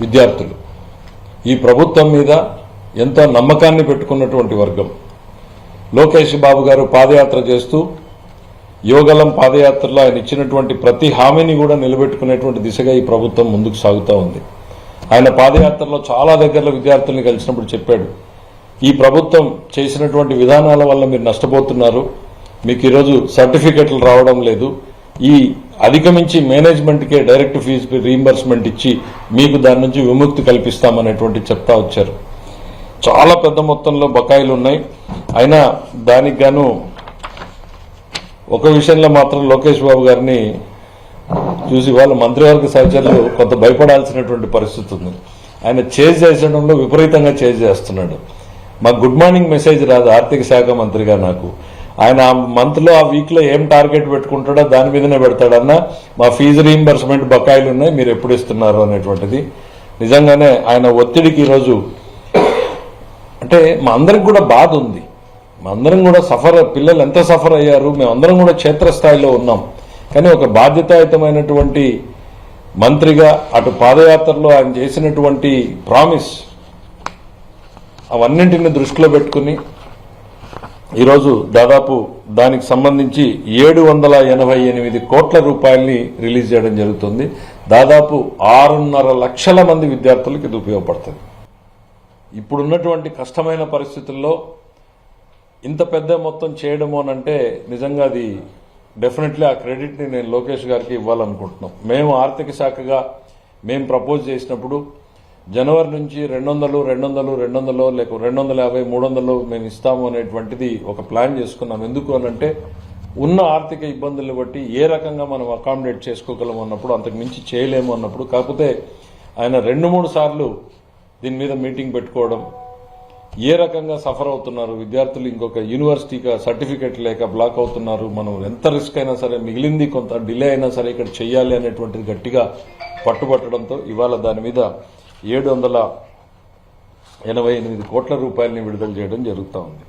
విద్యార్థులు. ఈ ప్రభుత్వం మీద ఎంతో నమ్మకాన్ని పెట్టుకున్నటువంటి వర్గం. లోకేష్ బాబు గారు పాదయాత్ర చేస్తూ యోగలం పాదయాత్రలో ఆయన ఇచ్చినటువంటి ప్రతి హామీని కూడా నిలబెట్టుకునేటువంటి దిశగా ఈ ప్రభుత్వం ముందుకు సాగుతూ ఉంది. ఆయన పాదయాత్రలో చాలా దగ్గరలో విద్యార్థుల్ని కలిసినప్పుడు చెప్పాడు ఈ ప్రభుత్వం చేసినటువంటి విధానాల వల్ల మీరు నష్టపోతున్నారు. మీకు ఈరోజు సర్టిఫికెట్లు రావడం లేదు. ఈ అధిగమించి మేనేజ్మెంట్కే డైరెక్ట్ ఫీజు రీంబర్స్మెంట్ ఇచ్చి మీకు దాని నుంచి విముక్తి కల్పిస్తామనేటువంటి చెప్తా వచ్చారు. చాలా పెద్ద మొత్తంలో బకాయిలు ఉన్నాయి. అయినా దానికి గాను ఒక విషయంలో మాత్రం లోకేష్ బాబు గారిని చూసి వాళ్ళ మంత్రివర్గ సహచరులు కొంత భయపడాల్సినటువంటి పరిస్థితి ఉంది. ఆయన చేజ్ చేసడంలో విపరీతంగా చేజ్ చేస్తున్నాడు. మాకు గుడ్ మార్నింగ్ మెసేజ్ రాదు ఆర్థిక శాఖ మంత్రిగా నాకు. ఆయన ఆ మంత్లో ఆ వీక్లో ఏం టార్గెట్ పెట్టుకుంటాడో దాని మీదనే పెడతాడన్నా మా ఫీజు రీయింబర్స్మెంట్ బకాయిలు ఉన్నాయి మీరు ఎప్పుడు ఇస్తున్నారు అనేటువంటిది. నిజంగానే ఆయన ఒత్తిడికి ఈరోజు అంటే మా అందరికి కూడా బాధ ఉంది. మా అందరం కూడా సఫర్ పిల్లలు ఎంత సఫర్ అయ్యారు మేమందరం కూడా క్షేత్రస్థాయిలో ఉన్నాం. కానీ ఒక బాధ్యతాయుతమైనటువంటి మంత్రిగా అటు పాదయాత్రలో ఆయన చేసినటువంటి ప్రామిస్ అవన్నింటిని దృష్టిలో పెట్టుకుని ఈరోజు దాదాపు దానికి సంబంధించి ఏడు వందల ఎనభై ఎనిమిది కోట్ల రూపాయల్ని రిలీజ్ చేయడం జరుగుతుంది. దాదాపు ఆరున్నర లక్షల మంది విద్యార్థులకు ఇది ఉపయోగపడుతుంది. ఇప్పుడున్నటువంటి కష్టమైన పరిస్థితుల్లో ఇంత పెద్ద మొత్తం చేయడము అంటే నిజంగా అది డెఫినెట్లీ ఆ క్రెడిట్ని నేను లోకేష్ గారికి ఇవ్వాలనుకుంటున్నాం. మేము ఆర్థిక శాఖగా మేము ప్రపోజ్ చేసినప్పుడు జనవరి నుంచి రెండు వందలు రెండు వందలు రెండు వందలు లేక రెండు వందల యాభై మూడు వందలు మేము ఇస్తాము అనేటువంటిది ఒక ప్లాన్ చేసుకున్నాం. ఎందుకు అనంటే ఉన్న ఆర్థిక ఇబ్బందులను బట్టి ఏ రకంగా మనం అకామిడేట్ చేసుకోగలం అన్నప్పుడు అంతకు మించి చేయలేము అన్నప్పుడు కాకపోతే ఆయన రెండు మూడు సార్లు దీని మీద మీటింగ్ పెట్టుకోవడం ఏ రకంగా సఫర్ అవుతున్నారు విద్యార్థులు ఇంకొక యూనివర్సిటీగా సర్టిఫికెట్ లేక బ్లాక్ అవుతున్నారు మనం ఎంత రిస్క్ అయినా సరే మిగిలింది కొంత డిలే అయినా సరే ఇక్కడ చేయాలి అనేటువంటిది గట్టిగా పట్టుబట్టడంతో ఇవాళ దాని మీద ఏడు వందల ఎనభై ఎనిమిది కోట్ల రూపాయలని విడుదల చేయడం జరుగుతూ ఉంది.